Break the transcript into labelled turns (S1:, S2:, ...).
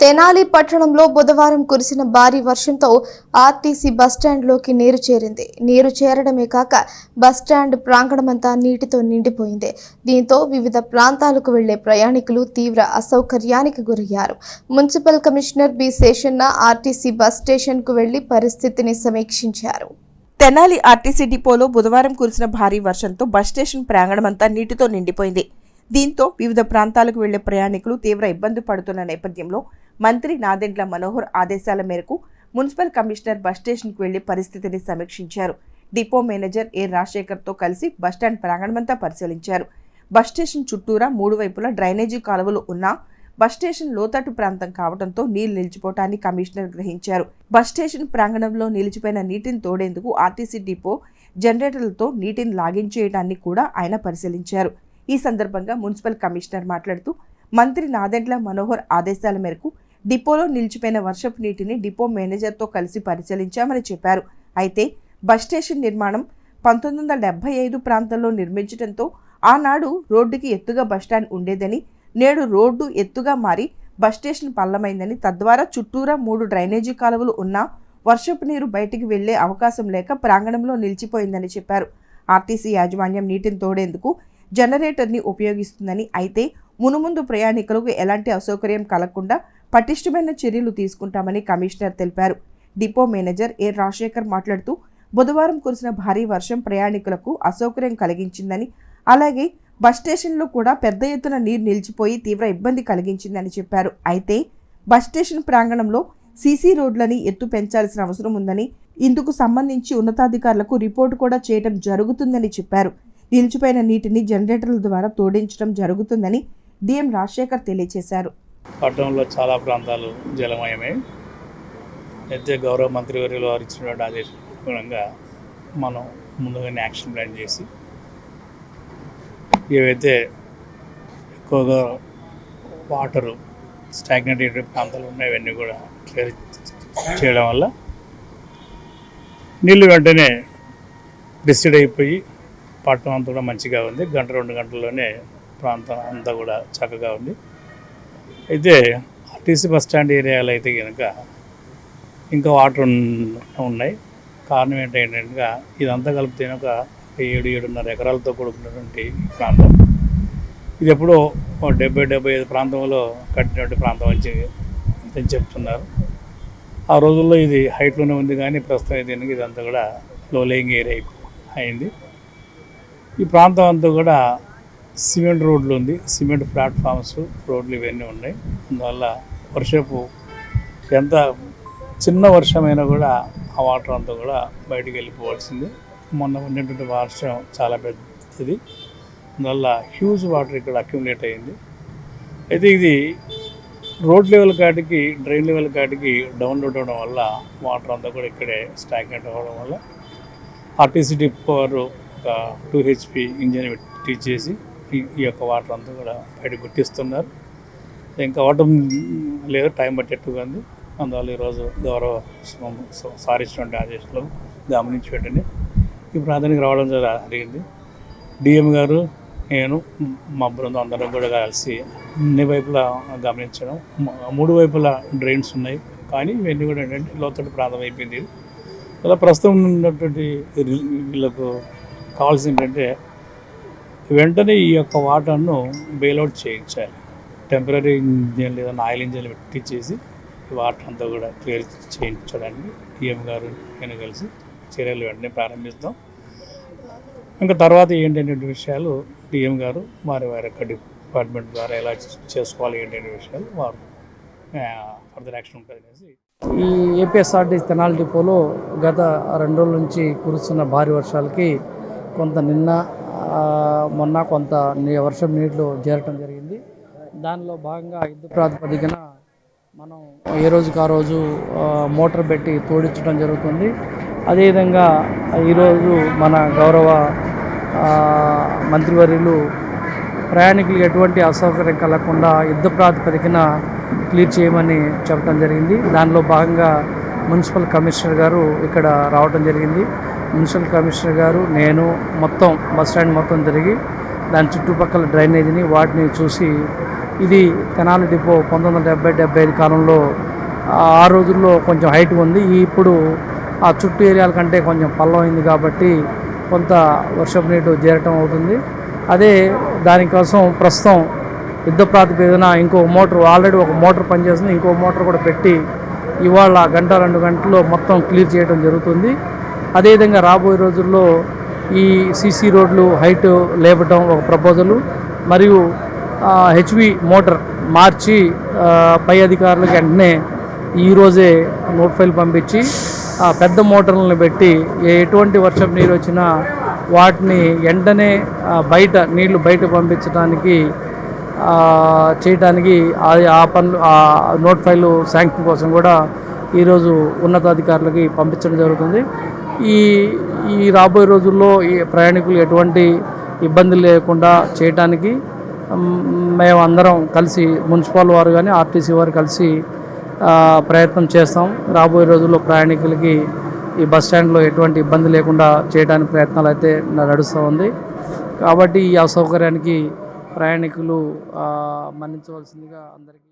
S1: తెనాలి పట్టణంలో బుధవారం కురిసిన భారీ వర్షంతో ఆర్టీసీ బస్టాండ్లోకి నీరు చేరింది. నీరు చేరడమే కాక బస్టాండ్ ప్రాంగణమంతా నీటితో నిండిపోయింది. దీంతో వివిధ ప్రాంతాలకు వెళ్ళే ప్రయాణికులు తీవ్ర అసౌకర్యానికి గురయ్యారు. Municipal commissioner B. Seshanna RTC bus స్టేషన్కు వెళ్ళి పరిస్థితిని సమీక్షించారు.
S2: తెనాలి ఆర్టీసీ డిపోలో బుధవారం కురిసిన భారీ వర్షంతో బస్ స్టేషన్ ప్రాంగణమంతా నీటితో నిండిపోయింది. దీంతో వివిధ ప్రాంతాలకు వెళ్ళే ప్రయాణికులు తీవ్ర ఇబ్బంది పడుతున్న నేపథ్యంలో మంత్రి నాదెండ్ల మనోహర్ ఆదేశాల మేరకు మున్సిపల్ కమిషనర్ బస్ స్టేషన్కు వెళ్ళి పరిస్థితిని సమీక్షించారు. డిపో మేనేజర్ ఏ రాజశేఖర్తో కలిసి బస్టాండ్ ప్రాంగణమంతా పరిశీలించారు. బస్ స్టేషన్ చుట్టూరా మూడు వైపులా డ్రైనేజీ కాలువలు ఉన్నా బస్ స్టేషన్ లోతట్టు ప్రాంతం కావడంతో నీళ్ళు నిలిచిపోవటాన్ని కమిషనర్ గ్రహించారు. బస్ స్టేషన్ ప్రాంగణంలో నిలిచిపోయిన నీటిని తోడేందుకు ఆర్టీసీ డిపో జనరేటర్లతో నీటిని లాగించేయడాన్ని కూడా ఆయన పరిశీలించారు. ఈ సందర్భంగా మున్సిపల్ కమిషనర్ మాట్లాడుతూ మంత్రి నాదెండ్ల మనోహర్ ఆదేశాల మేరకు డిపోలో నిలిచిపోయిన వర్షపు నీటిని డిపో మేనేజర్తో కలిసి పరిశీలించామని చెప్పారు. అయితే బస్ స్టేషన్ నిర్మాణం పంతొమ్మిది వందల డెబ్బై ఐదు ప్రాంతంలో నిర్మించడంతో ఆనాడు రోడ్డుకి ఎత్తుగా బస్టాండ్ ఉండేదని నేడు రోడ్డు ఎత్తుగా మారి బస్ స్టేషన్ పల్లమైందని తద్వారా చుట్టూరా మూడు డ్రైనేజీ కాలువలు ఉన్నా వర్షపు నీరు బయటికి వెళ్ళే అవకాశం లేక ప్రాంగణంలో నిలిచిపోయిందని చెప్పారు. ఆర్టీసీ యాజమాన్యం నీటిని తోడేందుకు జనరేటర్ని ఉపయోగిస్తుందని అయితే మునుముందు ప్రయాణికులకు ఎలాంటి అసౌకర్యం కలగకుండా పటిష్టమైన చర్యలు తీసుకుంటామని కమిషనర్ తెలిపారు. డిపో మేనేజర్ ఏ రాజశేఖర్ మాట్లాడుతూ బుధవారం కురిసిన భారీ వర్షం ప్రయాణికులకు అసౌకర్యం కలిగించిందని అలాగే బస్ స్టేషన్లో కూడా పెద్ద ఎత్తున నీరు నిలిచిపోయి తీవ్ర ఇబ్బంది కలిగించిందని చెప్పారు. అయితే బస్ స్టేషన్ ప్రాంగణంలో సీసీ రోడ్లని ఎత్తు పెంచాల్సిన అవసరం ఉందని ఇందుకు సంబంధించి ఉన్నతాధికారులకు రిపోర్టు కూడా చేయడం జరుగుతుందని చెప్పారు. నిలిచిపోయిన నీటిని జనరేటర్ల ద్వారా తోడించడం జరుగుతుందని డిఎం రాజశేఖర్ తెలియజేశారు.
S3: పట్టణంలో చాలా ప్రాంతాలు జలమయమే. అయితే గౌరవ మంత్రివర్యులు వారు ఇచ్చినటువంటి ఆదేశంగా మనం ముందుగానే యాక్షన్ ప్లాన్ చేసి ఏవైతే ఎక్కువగా వాటరు స్టాగ్నెట్ ప్రాంతాలు ఉన్నాయి అవన్నీ కూడా క్లియర్ చేయడం వల్ల నీళ్ళు వెంటనే డిసైడ్ అయిపోయి పట్టణం అంతా కూడా మంచిగా ఉంది. గంట రెండు గంటల్లోనే ప్రాంతం అంతా కూడా చక్కగా ఉంది. అయితే ఆర్టీసీ బస్ స్టాండ్ ఏరియాలో అయితే కనుక ఇంకా వాటర్ ఉన్నాయి. కారణం ఏంటంటే ఇదంతా కలిపితే ఒక ఏడు ఏడున్నర ఎకరాలతో కూడుకున్నటువంటి ప్రాంతం. ఇది ఎప్పుడో డెబ్బై డెబ్బై ఐదు ప్రాంతంలో కట్టినటువంటి ప్రాంతం అని చెప్తున్నారు. ఆ రోజుల్లో ఇది హైట్లోనే ఉంది కానీ ప్రస్తుతం దీనికి ఇదంతా కూడా లోలేయింగ్ ఏరియా అయింది. ఈ ప్రాంతం అంతా కూడా సిమెంట్ రోడ్లు ఉంది. సిమెంట్ ప్లాట్ఫామ్స్ రోడ్లు ఇవన్నీ ఉన్నాయి. అందువల్ల వర్షపు ఎంత చిన్న వర్షమైనా కూడా ఆ వాటర్ అంతా కూడా బయటికి వెళ్ళిపోవాల్సింది. మొన్న ఉన్నటువంటి వర్షం చాలా పెద్దది. అందువల్ల హ్యూజ్ వాటర్ ఇక్కడ అక్యుములేట్ అయింది. అయితే ఇది రోడ్ లెవెల్ కాటికి డ్రైన్ లెవెల్ కాటికి డౌన్లోడ్ అవడం వల్ల వాటర్ అంతా కూడా ఇక్కడే స్టాగ్నెట్ అవ్వడం వల్ల ఆర్టీసీ డిపో వారు ఒక టూ హెచ్పి ఇంజిన్ పెట్టి చేసి ఈ యొక్క వాటర్ అంతా కూడా బయట గుర్తిస్తున్నారు. ఇంకా అవటం లేదు టైం పట్టేట్టుగా ఉంది. అందువల్ల ఈరోజు గౌరవ సారిచ్చినటువంటి ఆదేశాలు గమనించి పెట్టండి ఈ ప్రాంతానికి రావడం జరిగింది. డిఎం గారు నేను మా బృందం అందరం కూడా కలిసి అన్ని వైపులా గమనించడం. మూడు వైపులా డ్రైన్స్ ఉన్నాయి. కానీ ఇవన్నీ కూడా ఏంటంటే లోతటి ప్రాంతం అయిపోయింది. అలా ప్రస్తుతం ఉన్నటువంటి వీళ్ళకు కావాల్సింది ఏంటంటే వెంటనే ఈ యొక్క వాటర్ను బెయిల్అవుట్ చేయించాలి. టెంపరీ ఇంజిన్ లేదా ఆయిల్ ఇంజిన్ పెట్టించేసి ఈ వాటర్ అంతా కూడా క్లియర్ చేయించడానికి డిఎం గారు నేను కలిసి చర్యలు వెంటనే ప్రారంభిస్తాం. ఇంకా తర్వాత ఏంటనే విషయాలు డిఎం గారు వారి వారి యొక్క డిపార్ట్మెంట్ ద్వారా ఎలా చేసుకోవాలి ఏంటనే విషయాలు వారు ఫర్దర్ యాక్షన్ ఉంటుంది అనేసి.
S4: ఈ ఏపీఎస్ఆర్టీ తెనాలి డిపోలో గత రెండు రోజుల నుంచి కురుస్తున్న భారీ వర్షాలకి కొంత నిన్న మొన్న కొంత వర్షం నీళ్ళు చేరటం జరిగింది. దానిలో భాగంగా యుద్ధ ప్రాతిపదికన మనం ఏ రోజుకి ఆ రోజు మోటార్ పెట్టి తోడించడం జరుగుతుంది. అదేవిధంగా ఈరోజు మన గౌరవ మంత్రివర్యులు ప్రయాణికులకు ఎటువంటి అసౌకర్యం కలగకుండా యుద్ధ ప్రాతిపదికన క్లియర్ చేయమని చెప్పడం జరిగింది. దానిలో భాగంగా మున్సిపల్ కమిషనర్ గారు ఇక్కడ రావడం జరిగింది. మున్సిపల్ కమిషనర్ గారు నేను మొత్తం బస్ స్టాండ్ మొత్తం తిరిగి దాని చుట్టుపక్కల డ్రైనేజీని వాటిని చూసి ఇది తెనాలి డిపో పంతొమ్మిది వందల డెబ్బై డెబ్బై ఐదు కాలంలో ఆ రోజుల్లో కొంచెం హైట్ ఉంది. ఇప్పుడు ఆ చుట్టూ ఏరియాల కంటే కొంచెం పల్లం అయింది కాబట్టి కొంత వర్షపు నీరు చేరటం అవుతుంది. అదే దానికోసం ప్రస్తుతం యుద్ధ ప్రాతిపదికన ఇంకో మోటార్ ఆల్రెడీ ఒక మోటార్ పనిచేస్తుంది. ఇంకో మోటార్ కూడా పెట్టి ఇవాళ గంట రెండు గంటల్లో మొత్తం క్లియర్ చేయడం జరుగుతుంది. అదేవిధంగా రాబోయే రోజుల్లో ఈ సీసీ రోడ్లు హైట్ లేపటం ఒక ప్రపోజలు. మరియు హెచ్వి మోటార్ మార్చి పై అధికారులకు వెంటనే ఈరోజే నోట్ ఫైల్ పంపించి ఆ పెద్ద మోటార్లను పెట్టి ఎటువంటి వర్షం నీరు వచ్చినా వాటిని వెంటనే బయట నీళ్ళు బయట పంపించడానికి చేయడానికి ఆ- ఆ పనులు ఆ నోట్ ఫైల్ శాంక్షన్ కోసం కూడా ఈరోజు ఉన్నతాధికారులకి పంపించడం జరుగుతుంది. ఈ ఈ రాబోయే రోజుల్లో ఈ ప్రయాణికులు ఎటువంటి ఇబ్బందులు లేకుండా చేయటానికి మేము అందరం కలిసి మున్సిపల్ వారు కానీ ఆర్టీసీ వారు కలిసి ప్రయత్నం చేస్తాం. రాబోయే రోజుల్లో ప్రయాణికులకి ఈ బస్ స్టాండ్లో ఎటువంటి ఇబ్బంది లేకుండా చేయడానికి ప్రయత్నాలు అయితే నడుస్తూ ఉంది. కాబట్టి ఈ అసౌకర్యానికి ప్రయాణికులు మన్నించవలసిందిగా అందరికీ